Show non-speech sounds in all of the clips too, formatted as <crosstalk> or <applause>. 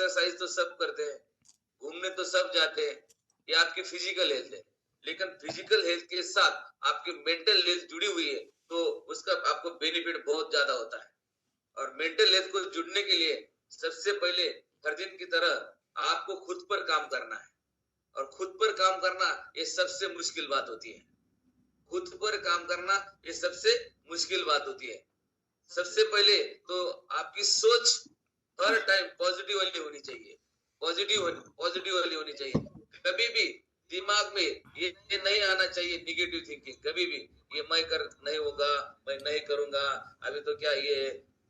Exercise तो सब करते हैं, घूमने तो सब जाते हैं, ये आपकी फ़िज़िकल हेल्थ है। लेकिन फ़िज़िकल हेल्थ के साथ आपकी मेंटल हेल्थ जुड़ी हुई है तो उसका आपको बेनिफिट बहुत ज़्यादा होता है। और मेंटल हेल्थ को जुड़ने के लिए सबसे पहले हर दिन की तरह आपको खुद पर काम करना है। और खुद पर काम करना ये सबसे मुश्किल बात होती है। खुद पर काम करना ये सबसे मुश्किल बात होती है। सबसे पहले तो आपकी सोच हर टाइम पॉजिटिव वाली होनी चाहिए। पॉजिटिव पॉजिटिव वाली होनी चाहिए। कभी भी दिमाग में ये, नहीं आना चाहिए निगेटिव थिंकिंग कभी भी ये मैं कर नहीं होगा मैं नहीं करूँगा अभी तो क्या ये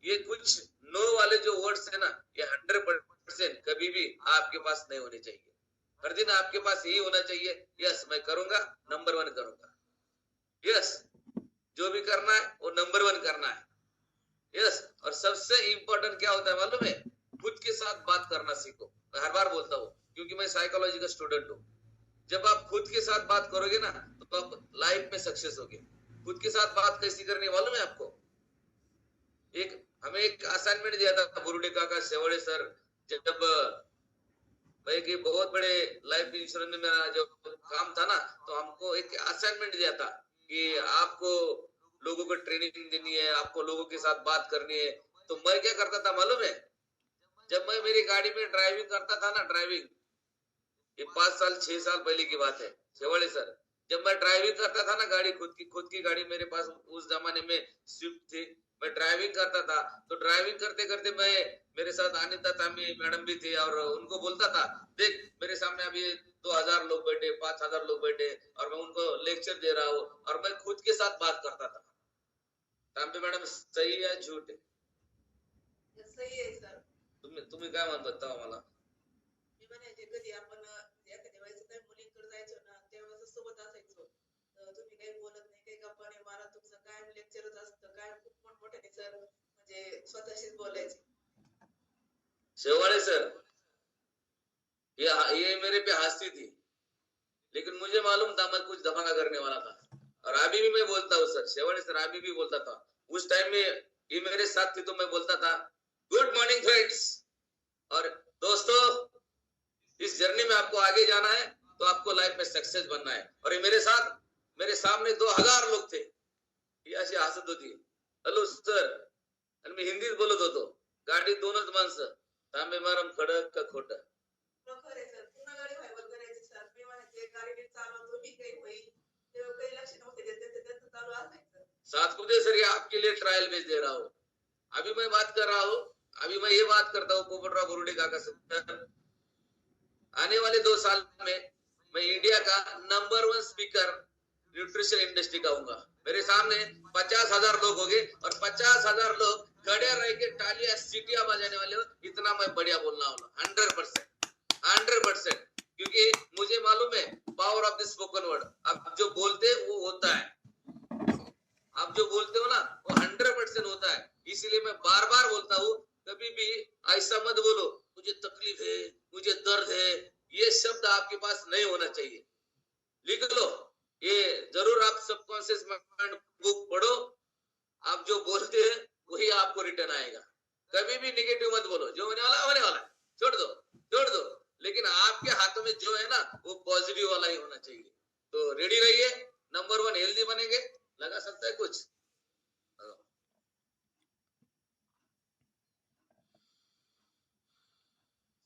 ये कुछ नो वाले जो वर्ड्स है ना ये हंड्रेड परसेंट कभी भी आपके पास नहीं होने चाहिए। हर दिन आपके पास यही होना चाहिए यस मैं करूँगा नंबर वन करूँगा। यस जो भी करना है वो नंबर वन करना है। यस और सबसे इंपॉर्टेंट क्या होता है मालूम है? खुद के साथ बात करना सीखो। मैं हर बार बोलता हूँ, क्योंकि मैं साइकोलॉजी का स्टूडेंट हूँ। जब आप खुद के साथ बात करोगे ना तो आप लाइफ में सक्सेस होगे। खुद के साथ बात कैसी करनी मालूम है आपको? एक, हमें एक असाइनमेंट दिया था बुरुडे काका सेवड़े सर, जब भाई कि बहुत बड़े लाइफ इंश्योरेंस में मेरा जो काम था ना तो हमको एक असाइनमेंट दिया था कि आपको लोगों को ट्रेनिंग देनी है, आपको लोगों के साथ बात करनी है। तो मैं क्या करता था, मालूम है? जब मैं मेरी गाड़ी में ड्राइविंग करता था ना ड्राइविंग ये पाँच साल, छह साल पहले की बात है। शेवाड़े सर, जब मैं ड्राइविंग करता था ना गाड़ी, खुद की खुद की गाड़ी मेरे पास उस जमाने में स्विफ्ट थी, मैं ड्राइविंग करता था। तो ड्राइविंग करते करते मैं, मेरे साथ अनिता तामी मैडम भी थी और उनको बोलता था, देख, मेरे सामने अभी दो हज़ार लोग बैठे, पाँच हज़ार लोग बैठे और मैं उनको लेक्चर दे रहा हूँ और मैं खुद के साथ बात करता था। तांबे मैडम सही है झूठ सही आहे सर. तुम्ही तुम्ही काय म्हणत मला? मी म्हणायचे कधी आपण एखाद्या वेळेस काही मुलींकडे जायचो ना त्यावेळेस सोबत असायचो. तुम्ही काही बोलत नाही काही गप्पा नाही मारा तुमचं लेक्चरच असतं कायम खूप मोठमोठ्याने सर म्हणजे स्वतःशीच बोलायचे. शेवाड़े सर. ये ये मेरे पे हंसती थी. लेकिन मुझे मालूम था मैं कुछ धमाका करने वाला था। और अभी भी मैं बोलता हूँ सर. शेवाड़े सर. अभी भी बोलता था। उस टाइम में ये मेरे साथ थी तो मैं बोलता था गुड मॉर्निंग फ्रेंड्स और दोस्तों, इस जर्नी में आपको आगे जाना है तो आपको लाइफ में सक्सेस बनना है। और ये मेरे साथ, मेरे सामने दो हज़ार लोग थे। ही अशी हसत होती हॅलो सर मी हिंदीत बोलत होतो गाडीत दोनच माणसं तांबे मारम खडक का खोट। मी मी साथ खुदे सर ये आपके लिए ट्रायल बेच दे रहा हूँ। अभी मैं बात कर रहा हूँ अभी मैं ये बात करता हूँ पोपटराव से सर, आने वाले दो साल में मैं इंडिया का number one speaker nutrition industry का हूँगा। मेरे सामने पचास हज़ार लोग होंगे और पचास हज़ार लोग खड़े रह के टालिया सीटियाँ बजाने वाले हो इतना मैं बढ़िया बोलना वाला हंड्रेड परसेंट हंड्रेड परसेंट क्योंकि मुझे मालूम है power of the spoken word अब जो बोलते हैं वो होता है आप जो बोलते हो ना वो हंड्रेड परसेंट होता है इसीलिए मैं बार बार बोलता हूँ कभी भी ऐसा मत बोलो मुझे तकलीफ़ है मुझे दर्द है ये शब्द आपके पास नहीं होना चाहिए। लिख लो। ये ज़रूर आप सबकॉन्शियस माइंड बुक पढ़ो। आप जो बोलते हैं, वही आपको रिटर्न आएगा। कभी भी निगेटिव मत बोलो। जो होने वाला होने वाला छोड़ दो छोड़ दो। लेकिन आपके हाथों में जो है ना, वो पॉजिटिव वाला ही होना चाहिए। तो रेडी रहिए। नंबर वन हेल्दी बनेंगे। लगा सकता है कुछ।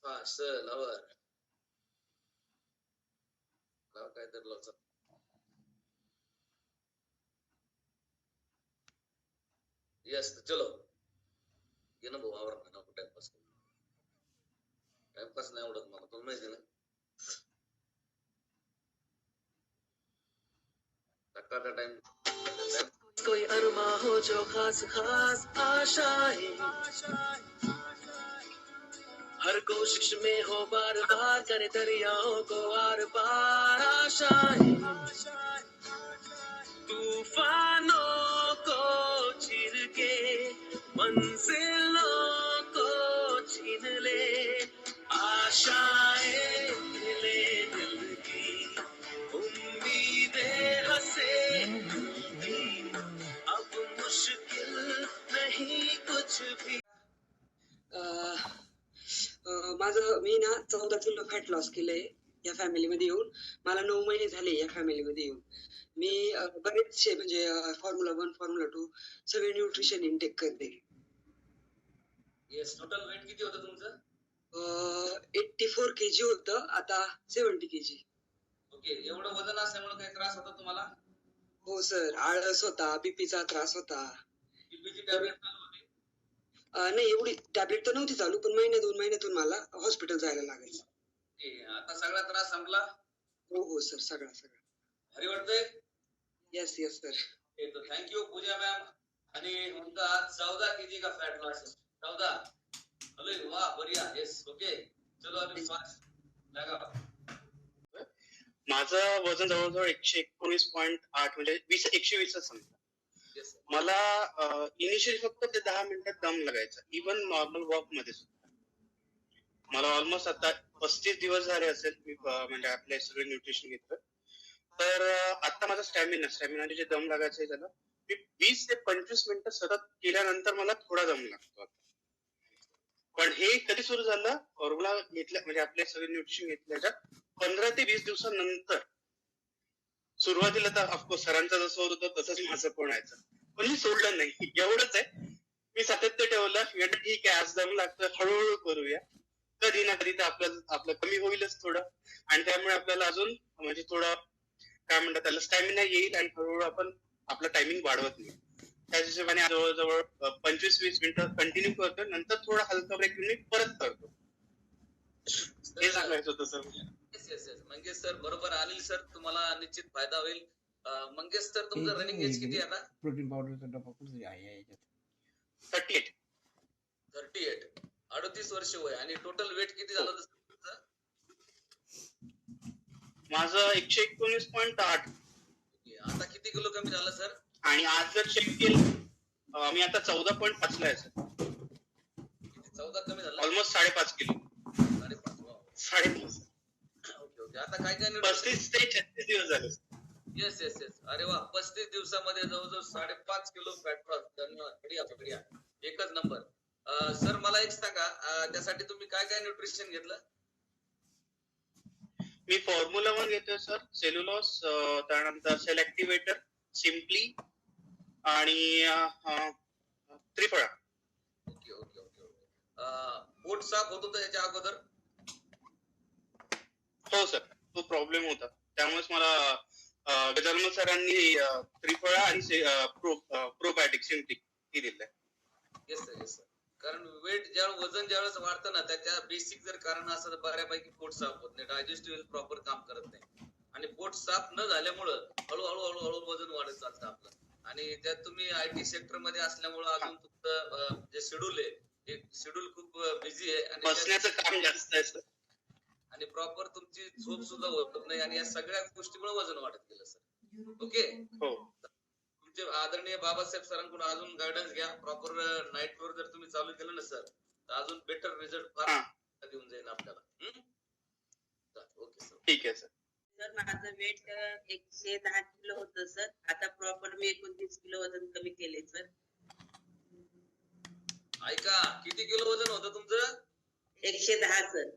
फासल और लाव काहीतरी लावचं यस चलो. ये ना भाऊ आवडत नाही नको टाइमपास टाइमपास नाही आवडत मला तुला माहिती ना? टक्का टाइम कोई अरमा हो जो खास खास आशाएं हर कोशिश में हो बार बार करे दरियाओं को आर पार आशाएं। तूफानों को चिर के मंजिलों मी ना चौदा किलो फॅट लॉस केलंय या फॅमिलीमध्ये येऊन. मला नऊ महिने झाले या फॅमिलीमध्ये येऊन. मी बरेचसे म्हणजे फॉर्म्युला वन फॉर्म्युला टू सगळे न्यूट्रिशन इनटेक करते. येस टोटल वेट किती होतं तुमचं? एट्टी फोर के जी होतं आता सेव्हन्टी के जी ओके एवढं वजन असल्यामुळे काही त्रास होता तुम्हाला? हो सर आळस होता बीपीचा त्रास होता. बीपीची टॅबलेट नाही एवढी टॅबलेट तर नव्हती चालू पण महिन्या दोन महिन्यातून मला हॉस्पिटल जायला लागायचं. आता सगळा त्रास संपला? हो हो सर सगळा सगळा. भारी वाटतंय? Yes yes sir thank you Pooja ma'am आणि उनका आज चौदह के जी का फैट लॉस है चौदह अरे वाह बढ़िया. यस ओके चलो अभी फास्ट लगा. माझं वजन जवळजवळ एकशे एकोणीस पॉईंट आठ म्हणजे वीस एकशे वीसच समजा. मला इनिशियल फक्त ते दहा मिनिटात दम लागायचा. इवन नॉर्मल वॉकमध्ये सुद्धा. मला ऑलमोस्ट आता पस्तीस दिवस झाले असेल मी म्हणजे आपले सगळे न्यूट्रिशन घेतलं. तर आता माझा स्टॅमिना स्टॅमिना जे दम लागायचं आहे त्याला मी वीस ते पंचवीस मिनिटं सतत केल्यानंतर मला थोडा दम लागतो आता. पण हे कधी सुरू झालं? फॉर्म्युला घेतल्या म्हणजे आपले सगळे न्यूट्रिशन घेतल्याच्या पंधरा ते वीस दिवसानंतर. सुरुवातीला तर ऑफकोर्स सरांचा जसं होत होतं तसंच माझं पण व्हायचं. पण मी सोडलं नाही. एवढंच आहे. मी सातत्य ठेवलं. ठीक आहे आज दम लागतं हळूहळू करूया. कधी ना कधी तर आपलं आपलं कमी होईलच थोडं. आणि त्यामुळे आपल्याला अजून म्हणजे थोडं काय म्हणतात त्याला स्टॅमिना येईल आणि हळूहळू आपण आपलं टायमिंग वाढवत नाही. त्याच हिशोबाने जवळजवळ पंचवीस वीस मिनिटं कंटिन्यू करतो नंतर थोडा हलका ब्रेक मी परत करतो. हे सांगायचं होतं सर. येस मंगेश सर बरोबर अनिल सर तुम्हाला निश्चित फायदा होईल. मंगेश सर तुमचं रनिंग एज किती आहे आता? प्रोटीन पावडरचा डबा कुठे आहे? याच्यात थर्टी एट थर्टी एट अडतीस वर्ष वय. आणि टोटल वेट किती झालं? माझं एकशे एकोणीस पॉईंट आठ. आता किती किलो कमी झालं सर आणि आज जर चेक केलं मी आता चौदा पॉईंट पाचला आहे सर चौदा कमी झालं? ऑलमोस्ट साडेपाच किलो. साडेपाच. साडेपाच. आता काय काय पस्तीस ते छत्तीस दिवस झाले. येस येस येस अरे वा पस्तीस दिवसामध्ये जवळजवळ साडेपाच किलो फॅट लॉस धन्यवाद. बढिया बढिया. एकच नंबर सर मला एक सांगा त्यासाठी तुम्ही काय काय न्यूट्रिशन घेतलं? मी फॉर्म्युला वन घेतोय सर सेल्युलॉस त्यानंतर सेल ऍक्टिव्हेटर सिम्पली आणि Triphala. Okay okay okay okay. पोट साफ होत होतं याच्या अगोदर? हो सर. तो प्रॉब्लेम होता. त्यामुळेच मला गजानन सरांनी त्रिफळा आणि से- अं, प्रो प्रोबॅटिक सिम्पली ही दिलंय येस सर येस सर कारण वेट ज्या वजन ज्यावेळेस वाढतं ना त्याच्या बेसिक जर कारण असं तर बऱ्यापैकी पोट साफ होत नाही. डायजेस्टिव्ह प्रॉपर काम करत नाही. आणि पोट साफ न झाल्यामुळं हळूहळू हळूहळू वजन वाढत चालतं आपलं. आणि त्यात तुम्ही आय टी सेक्टरमध्ये असल्यामुळं अजून तुमचं जे शेड्यूल आहे शेड्यूल खूप बिझी आहे. आणि बसण्याचं काम जास्त आहे सर. आणि प्रॉपर तुमची झोप सुद्धा होत नाही आणि या सगळ्या गोष्टीमुळे वजन वाढत गेलं सर ओके हो. तुमचे आदरणीय बाबासाहेब सरांकडून अजून गायडन्स घ्या. प्रॉपर नाईट वर जर तुम्ही चालू केलं ना सर तर अजून बेटर रिझल्ट फार. देऊन जाईल आपल्याला. ओके सर ठीक आहे सर सर माझं वेट एकशे दहा किलो होतं सर आता प्रॉपर मी एकोणतीस किलो वजन कमी केले सर ऐका किती किलो वजन होतं तुमचं? एकशे दहा सर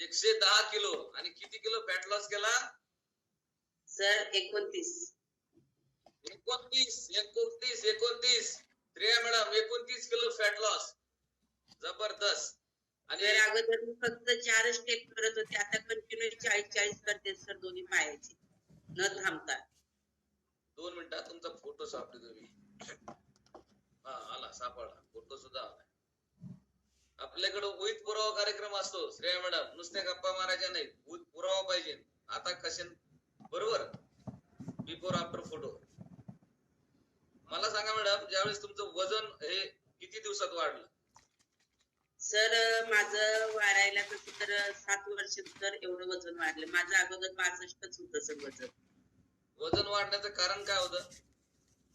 एकशे दहा किलो. आणि किती किलो फॅट लॉस केला? सर एकोणतीस. एकोणतीस एकोणतीस एकोणतीस. श्रेया मॅडम एकोणतीस किलो फॅट लॉस जबरदस्त. आणि अगोदर मी फक्त चारच स्टेप करत होते. आता कंटिन्यू चाळीस चाळीस करते सर दोन्ही पायाचे. न थांबता. दोन मिनिटात तुमचा फोटो सापडतो तुम्ही हा आला सापडला. फोटो सुद्धा आला. आपल्याकडे उहित पुरावा कार्यक्रम असतो श्रेया मॅडम. नुसत्या गप्पा मारायच्या नाही उहित पुरावा पाहिजे. आता कशा बरोबर? बिफोर आफ्टर फोटो मला सांगा मॅडम ज्यावेळेस तुमचं वजन हे किती दिवसात वाढलं? सर माझं वाढायला तसं तर सात वर्ष तर एवढं वजन वाढलं. माझं अगोदर पासष्टच होतं सर वजन. वजन वाढण्याचं कारण काय होतं?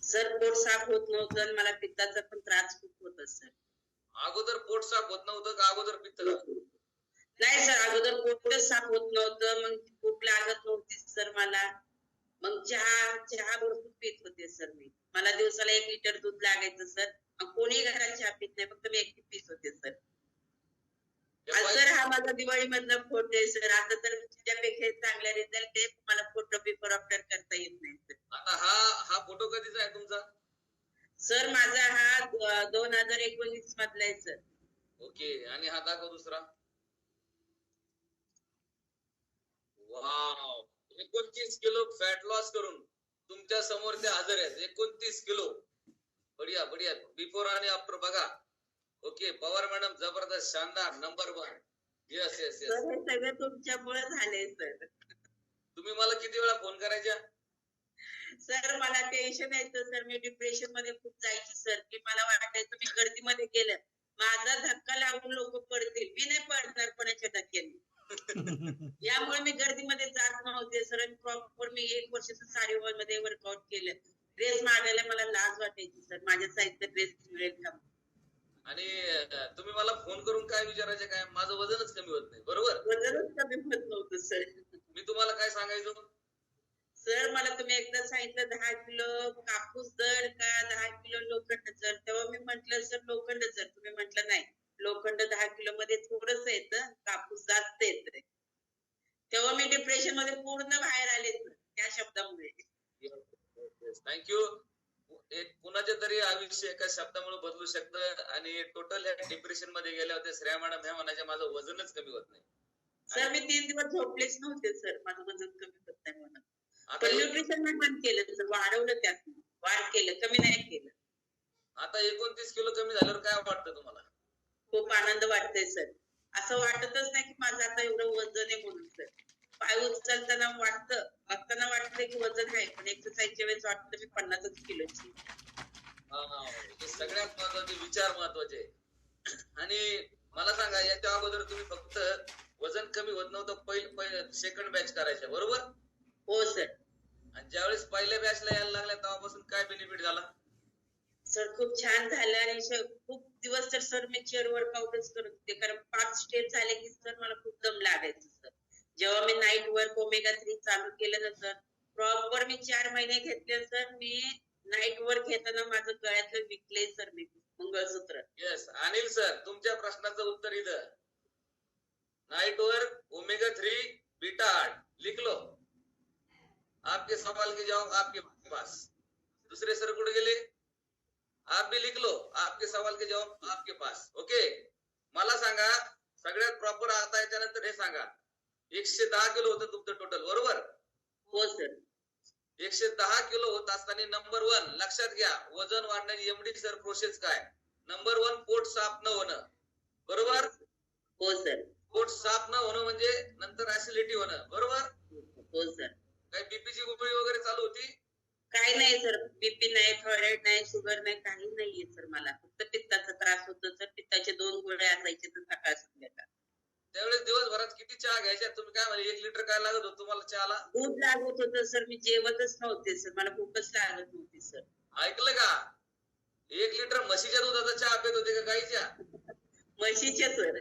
सर पोट साफ होत नव्हतं मला पित्ताचा पण त्रास खूप होता सर. अगोदर पोट साफ होत नव्हतं का अगोदर पित्त? नाही सर अगोदर पोटच साफ होत नव्हतं. मग भूक लागत नव्हती सर मला. मग चहा चहा भरपूर पित होते सर मी. मला दिवसाला एक लिटर दूध लागायचं सर. मग कोणी घरात चहा पित नाही फक्त मी एकटी पित होते सर. सर हा माझा दिवाळी मधला फोटो आहे सर. आता तर तुझ्यापेक्षा चांगला रिझल्ट आहे. मला फोटो बिफोर आफ्टर करता येत नाही सर. आता हा हा फोटो कधीचा आहे तुमचा? सर माझा हा दोन हजार एकोणीस मधला आहे सर. ओके आणि हा दाखव दुसरा. वाव. एकोणतीस किलो फॅट लॉस करून तुमच्यासमोर ते हजर आहेत. एकोणतीस किलो. बढिया बढिया. बिफोर आणि आफ्टर बघा. ओके पवार मॅडम जबरदस्त शानदार number one yes yes yes सगळं तुमच्यामुळे झालंय सर. तुम्ही मला किती वेळा फोन करायच्या? सर मला टेन्शन यायचं सर. मी डिप्रेशनमध्ये खूप जायची सर. की मला वाटायचं मी गर्दीमध्ये गेलं. माझा धक्का लागून लोक पडतील. मी नाही पडणार कोणाच्या धक्क्याने. <laughs> यामुळे मी गर्दीमध्ये जात नव्हते सर. प्रॉपर मी एक वर्ष साडी मध्ये वर्कआउट केलं. ड्रेस मागायला मला लाज वाटायची सर. माझ्या साईजचा ड्रेस मिळेल का? आणि तुम्ही मला फोन करून काय विचारायचे काय? माझं वजनच कमी होत नाही बरोबर वजनच कमी होत नव्हतं सर मी तुम्हाला काय सांगायचो सर मला तुम्ही एकदा सांगितलं दहा किलो कापूस जड का दहा किलो लोखंड जड तेव्हा मी म्हंटल सर लोखंड जड तुम्ही म्हंटल नाही लोखंड दहा किलो मध्ये थोडस येतं कापूस जास्त येत तेव्हा मी डिप्रेशनमध्ये पूर्ण बाहेर आले त्या शब्दामुळे. थँक्यू. एक कुणाचे तरी आयुष्य एका शब्दामुळे बदलू शकतं आणि टोटल डिप्रेशनमध्ये गेल्या होत्या श्रेया मॅडम ह्या म्हणायच्या माझं वजनच कमी होत नाही. सर मी तीन दिवस झोपलेच नव्हते सर. माझं वजन कमी होत नाही म्हणून. पण न्यूट्रिशन केलं सर वाढवलं त्यात. वाढ केलं कमी नाही केलं. आता एकोणतीस किलो कमी झाल्यावर काय वाटतं तुम्हाला? खूप आनंद वाटतोय सर. असं वाटतच नाही की माझं आता एवढं वजन आहे म्हणून सर. पाय उचलताना वाटतं बघताना वाटतं की वजन आहे पण एक्सरसाइजच्या वेळेस वाटतं मी पन्नासच किलोची. सगळ्यात महत्त्वाचे विचार महत्त्वाचे. आणि मला सांगा याच्या अगोदर तुम्ही फक्त वजन कमी होत नव्हतं पहिलं सेकंड बॅच करायच्या बरोबर? हो सर आणि ज्यावेळेस पहिल्या बॅचला यायला लागल्या तेव्हापासून काय बेनिफिट झाला? सर खूप छान झालं आणि श- खूप दिवस तर सर मी चेअर वर्कआउटच करत होते. कारण पाच स्टेप झाले की सर मला खूप दम लागायचं सर जेव्हा मी नाईट वर्क ओमेगा थ्री चालू केलं ना सर प्रॉपर मी चार महिने घेतले सर मी नाईट वर्क घेताना माझं गळ्यातलं विकले सर मी. मंगळसूत्र. येस अनिल सर तुमच्या प्रश्नाचं उत्तर इथं. Night work omega three beta आठ. लिख लो आपके सवाल के जवाब आपके पास। दूसरे सर कुठे गेले आप भी लिख लो आपके सवाल के जवाब आपके पास ओके? मला सांगा सगळ्यात प्रॉपर आता याच्यानंतर हे सांगा. एकशे दहा किलो होतं तुमचं टोटल बरोबर? हो सर एकशे दहा किलो होत असताना नंबर वन लक्षात घ्या वजन वाढण्याची एमडी सर प्रोसेस काय? नंबर वन पोट साफ न होणं. बरोबर? हो सर पोट साफ न होणं म्हणजे नंतर ऍसिडिटी होणं. बरोबर? हो सर काही बीपीची गोळी वगैरे चालू होती? काही नाही सर बीपी नाही थायरॉइड नाही शुगर नाही काही नाहीये सर मला. फक्त पित्ताचा त्रास होतो सर. पित्ताचे दोन गोळ्या असायचे तर सकाळ संध्याकाळ. त्यावेळेस दिवसभरात किती चहा घ्यायच्या? तुम्ही काय म्हणजे एक लिटर काय लागत होतं तुम्हाला चहाला? भूक लागत होतं सर. मी जेवतच नव्हते सर. मला भूकच लागत नव्हती सर. ऐकलं का? एक लिटर म्हशीच्या दुधाचा चहा पेत होते का गाईच्या? म्हशीचे सर.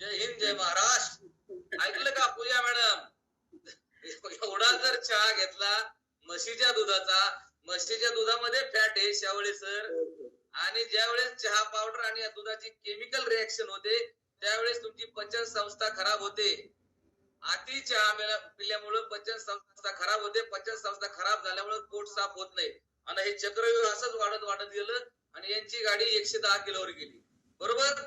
जय हिंद जय महाराष्ट्र. ऐकलं का पूजा मॅडम? एवढा जर चहा घेतला म्हशीच्या दुधाचा म्हशीच्या दुधामध्ये फॅट आहे शावळे सर. आणि ज्यावेळेस चहा पावडर आणि या दुधाची केमिकल रिएक्शन होते त्यावेळेस तुमची पचन संस्था खराब होते. अति चहा पिल्यामुळे पचन संस्था खराब होते. पचन संस्था खराब झाल्यामुळे पोट साफ होत नाही. आणि हे चक्रव्यूह असंच वाढत वाढत गेलं आणि यांची गाडी एकशे दहा किलोवर गेली. बरोबर?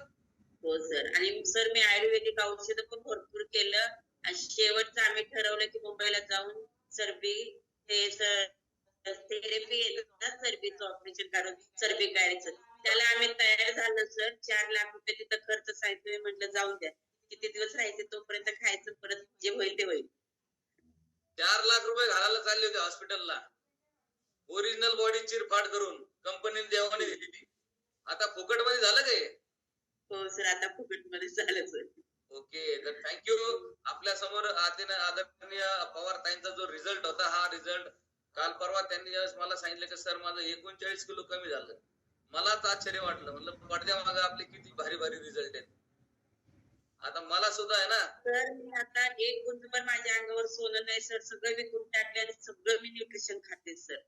हो सर. आणि सर मी आयुर्वेदिक औषध पण भरपूर केलं. शेवटचं आम्ही ठरवलं की मुंबईला जाऊन सर्बी हे थेरपी येतं ना सर्बीचं ऑपरेशन काढून सर्बी काढायचं त्याला आम्ही तयार झालो सर. चार लाख रुपये तिथं खर्च सांगितलं म्हटलं जाऊन द्या. किती दिवस राहायचे तोपर्यंत खायचं परत जे होईल ते होईल. चार लाख रुपये घालायला चालले होते हॉस्पिटलला. ओरिजिनल बॉडी चिरफाड करून कंपनीने देवाने दिली आता फुकटमध्ये झालं काय? हो सर आता फुकटमध्ये झालं सर. ओके तर थँक्यू आपल्यासमोर आदरणीय पवार ताईंचा जो रिझल्ट होता हा रिझल्ट काल परवा त्यांनी ज्यावेळेस मला सांगितलं की सर माझं एकोणचाळीस किलो कमी झालं. मलाच आश्चर्य वाटलं. म्हणलं पडद्या मागे आपले किती भारी भारी रिझल्ट आहेत. आता मला सुद्धा आहे ना सर मी आता एक गुंत पण माझ्या अंगावर सोनं नाही सर. सगळं विकून टाकले आणि सगळं मी न्यूट्रिशन खाते सर.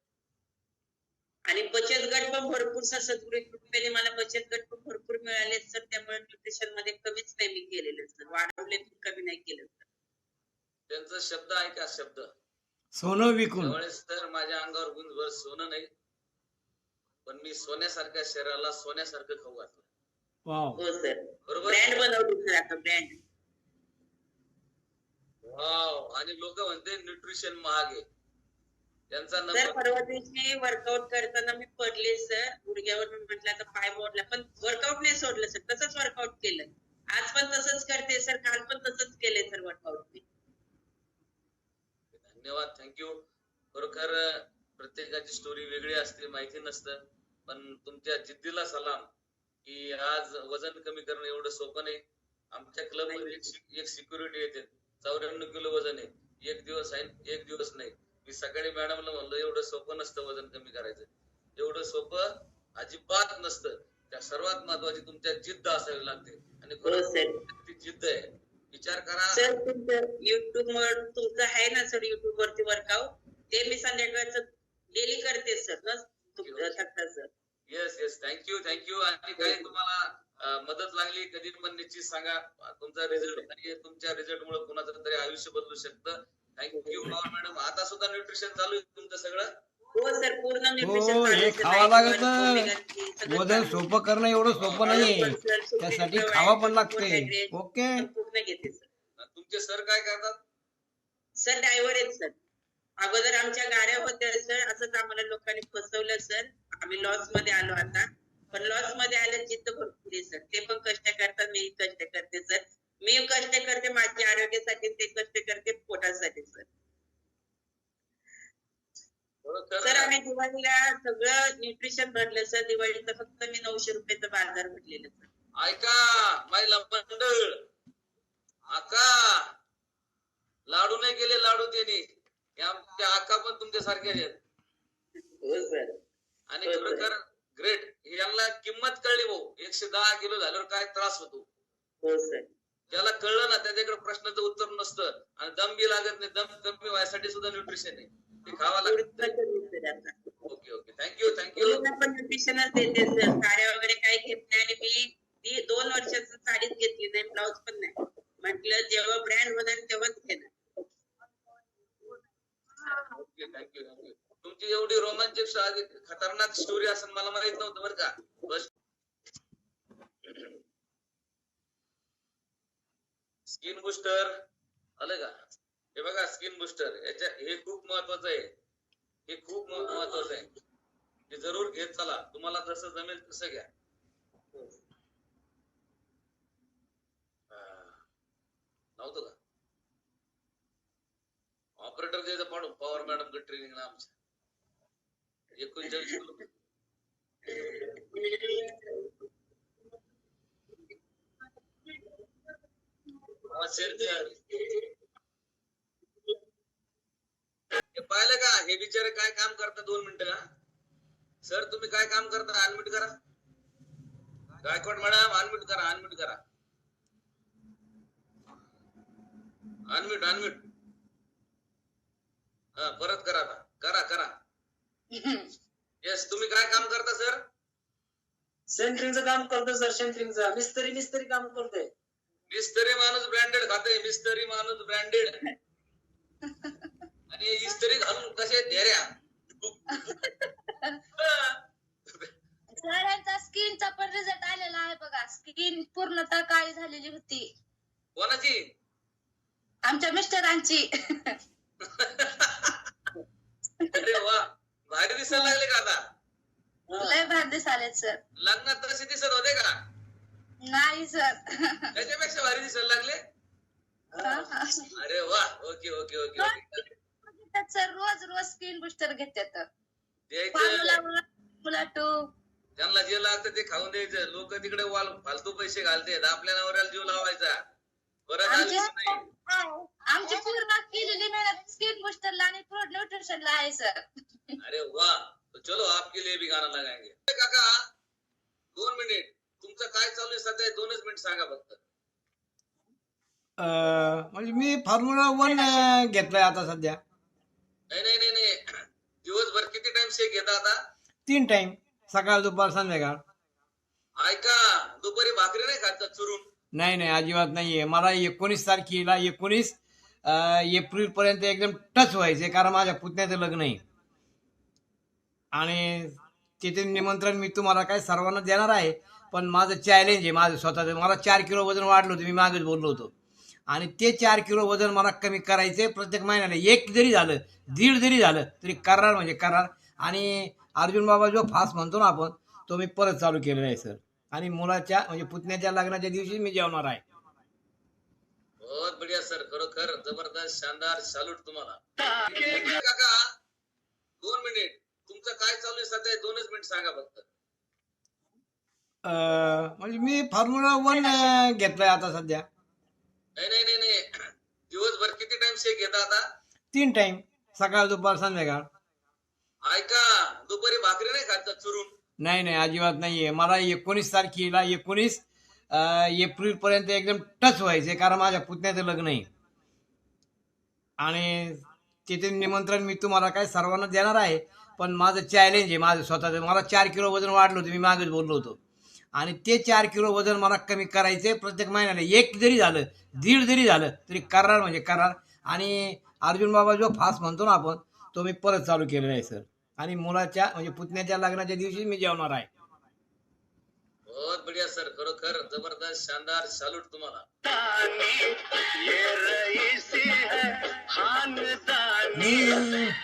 आणि बचत गट पण भरपूर सर सद्गुरू कृपेने मला बचत गट पण भरपूर मिळाले सर त्यामुळे न्यूट्रिशनमध्ये कमीच नाही मी केलेलं सर. वाढवले पण कमी नाही केलं सर. त्यांचा शब्द ऐका शब्द? सोनं विकून. त्यावेळेस तर माझ्या अंगावर गुंजभर सोनं नाही पण मी सोन्यासारख्या शरीराला सोन्यासारखं खाऊ घातलं. वाव. हो सर. बरोबर? ब्रँड बनवली सर आता ब्रँड. वाव. आणि लोक म्हणते न्यूट्रिशन महाग आहे. त्यांचा सर नंबर परवा दिवशी वर्कआउट करताना मी पडले सर गुडघ्यावर मी म्हटलं आता पाय मोडला. पण वर्कआउट नाही सोडलं सर तसंच वर्कआउट केलं. आज पण तसंच करते सर काल पण तसंच केले सर वर्कआउट मी. धन्यवाद. थँक्यू खरोखर प्रत्येकाची स्टोरी वेगळी असते माहिती नसतं. पण तुमच्या जिद्दीला सलाम की आज वजन कमी करणं एवढं सोपं नाही. आमच्या क्लबमध्ये एक सिक्युरिटी येते. चौऱ्याण्णव किलो वजन आहे. एक दिवस आहे एक दिवस नाही. मी सकाळी मॅडमला म्हणलं एवढं सोपं नसतं वजन कमी करायचं. एवढं सोपं अजिबात नसतं. त्या सर्वात महत्वाची तुमच्या जिद्द असावी लागते. आणि हो खरंच सर. ती जिद्द आहे. विचार करा. सर तुमचं युट्यूब वर तुमचं आहे ना सर युट्यूब वरती वर्कआउट ते मी संध्याकाळचं डेली करते सर. न थकता sir. Yes yes thank you thank you आणि काही तुम्हाला अं, मदत लागली कधी पण निश्चित सांगा. तुमचा रिझल्ट आणि तुमच्या रिझल्ट मुळे कुणाचं तरी आयुष्य बदलू शकतं. थँक्यू मॅडम आता सुद्धा न्यूट्रिशन चालू आहे तुमचं सगळं? हो सर पूर्ण हो हे. खावं लागत वजन. सोपं करणं एवढं सोपं sir, सुट्टी त्यासाठी खावं पण लागते. ओके? पूर्ण घेते सर तुमचे सर काय करतात? सर ड्रायव्हर आहेत सर अगोदर आमच्या गाड्या होत्या सर असंच आम्हाला लोकांनी फसवलं सर आम्ही लॉसमध्ये आलो आता. पण लॉसमध्ये आलं जिद्द भरपूर आहे सर ते पण कष्ट करतात मी कष्ट करते सर मी कष्ट करते माझ्या आरोग्यासाठी ते कष्ट करते पोटासाठी सर. खरोखर सर. आम्ही दिवाळीला सगळं न्यूट्रिशन भरलं सर. दिवाळीचं फक्त मी नऊशे रुपयाचं बाजार भरलेलं सर. ऐका महिला मंडळ आका लाडू नाही गेले लाडू त्यांनी. हे आमच्या आका पण तुमच्या सारखे आहेत. हो सर. आणि बरोबर. खरोखर ग्रेट यांना किंमत कळली भाऊ. एकशे दहा किलो झाल्यावर काय त्रास होतो? हो सर. ज्याला कळलं ना त्याच्याकडे प्रश्नाचं उत्तर नसतं. आणि दम बी लागत नाही दम कमी व्हायसाठी सुद्धा न्यूट्रिशन आहे. ते खावा लागतं. Okay okay. थँक्यू थँक्यू पण न्यूट्रिशनच देते सर साड्या वगैरे काही घेत नाही आणि मी ती दोन वर्षाचं साडीच घेतली नाही ब्लाऊज पण नाही. म्हटलं जेव्हा ब्रँड होणार तेव्हाच घेणार. ओके थँक्यू थँक्यू तुमची एवढी रोमांचक खतरनाक स्टोरी असं मला माहीत नव्हतं बरं का. बस स्किन बुस्टर आलं का? हे बघा स्किन बुस्टर याच्या हे खूप महत्वाचं आहे. हे खूप महत्वाचं आहे. हे जरूर घेत चला. तुम्हाला जसं जमेल तसं घ्या. नव्हतं का? ऑपरेटर द्यायचं पाडू. पवार मॅडमकडे ट्रेनिंगला आमच्या एकोणचाळीस <laughs> किलो हा, सर, सर. हे पाहिलं का? हे बिचारे काय काम करता दोन मिनिटं का सर तुम्ही काय काम करता? अनमिट करा. गायकवाड मॅडम अनमिट करा अनमिट करा. अनमिट अनमिट हा परत करा ना करा करा. येस तुम्ही काय काम करता सर? सेंटरिंगचं काम करतो सर सेंटरिंगचं. मिस्त्री मिस्त्री काम करतोय. मिस्त्री माणूस ब्रँडेड खाते मिस्त्री माणूस ब्रँडेड. आणि इस्त्री घालून कसे ढेऱ्या सर यांचा स्किनचा पण रिझल्ट आलेला आहे बघा. स्किन पूर्णतः काळी झालेली होती. कोणाची? आमच्या मिस्टरांची. अरे वा. भारी दिसायला लागले का आता? लय भारी दिसालेत सर लग्नात तसे दिसत होते का? नाही सर. त्याच्यापेक्षा भारी दिसायला लागले? अरे वा okay okay okay okay. Sir रोज रोज स्किन बुस्टर घेतात द्यायचं फॉर्म्युला टू त्यांना जे लागतं ते खाऊन द्यायचं. लोक तिकडे वाल फालतू पैसे घालतेत. आपल्या नवऱ्याला जीव लावायचा. परत आमची आलीच नाही? आमची पूर्ण केलेली मेहनत स्किन बुस्टरला आणि प्रोड न्यूट्रिशनला आहे सर. अरे तो चलो आपके लिए भी गाना लगाएंगे काका दोन मिनिट. तुमचं काय चालू आहे सध्या? दोनच मिनिट सांगा फक्त. अं, म्हणजे मी फॉर्म्युला वन घेतलाय आता सध्या. नाही नाही नाही नाही. दिवसभर किती टाइम शेक घेता आता? तीन टाइम सकाळ दुपार संध्याकाळ. ऐका दुपारी भाकरी नाही खात का चुरून? नाही नाही अजिबात नाहीये. मला एकोणीस तारखेला एकोणीस एप्रिल पर्यंत एकदम टच व्हायचे कारण माझ्या पुतण्याचं लग्न आहे. आणि तिथे निमंत्रण मी तुम्हाला काय सर्वांना देणार आहे पण माझं चॅलेंज आहे माझं स्वतःचं. मला चार किलो वजन वाढलं होतं मी मागेच बोललो होतो. आणि ते चार किलो वजन मला कमी करायचे प्रत्येक महिन्याला एक जरी झालं दीड जरी झालं तरी करणार म्हणजे करणार आणि अर्जुन बाबा जो फास्ट म्हणतो ना आपण तो मी परत चालू केलेला आहे सर आणि मुलाच्या म्हणजे पुतण्याच्या लग्नाच्या दिवशी मी जेवणार आहे. बहुत बढ़िया सर खरोखर जबरदस्त शानदार. सॅल्यूट तुम्हाला. काका दोन मिनिट तुमचं काय चालू आहे सध्या? दोनच मिनिट सांगा फक्त. म्हणजे मी फॉर्म्युला वन घेतलाय आता सध्या. नाही नाही नाही नाही. दिवसभर किती टाइम शेक घेता आता? तीन टाइम सकाळ दुपार संध्याकाळ. ऐका दुपारी भाकरी नाही खात का चुरून? नाही नाही अजिबात नाहीये. मला एकोणीस तारखेला एकोणीस एप्रिल पर्यंत एकदम टच व्हायचे कारण माझ्या पुतण्याचं लग्न आहे. आणि तिथे निमंत्रण मी तुम्हाला काय सर्वांना देणार आहे पण माझं चॅलेंज आहे माझं स्वतःचं. मला चार किलो वजन वाढलं होतं मी मागेच बोललो होतो. आणि ते चार किलो वजन मला कमी करायचे प्रत्येक महिन्याला एक जरी झालं दीड जरी झालं तरी करणार म्हणजे करणार आणि अर्जुन बाबा जो फास्ट म्हणतो ना आपण तो मी परत चालू केलेला आहे सर आणि मुलाच्या म्हणजे पुतण्याच्या लग्नाच्या दिवशी मी जेवणार आहे. बहुत बढ़िया सर खरोखर जबरदस्त शानदार. सॅल्यूट तुम्हाला. ये रईसी है खानदानी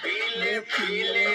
पीले पीले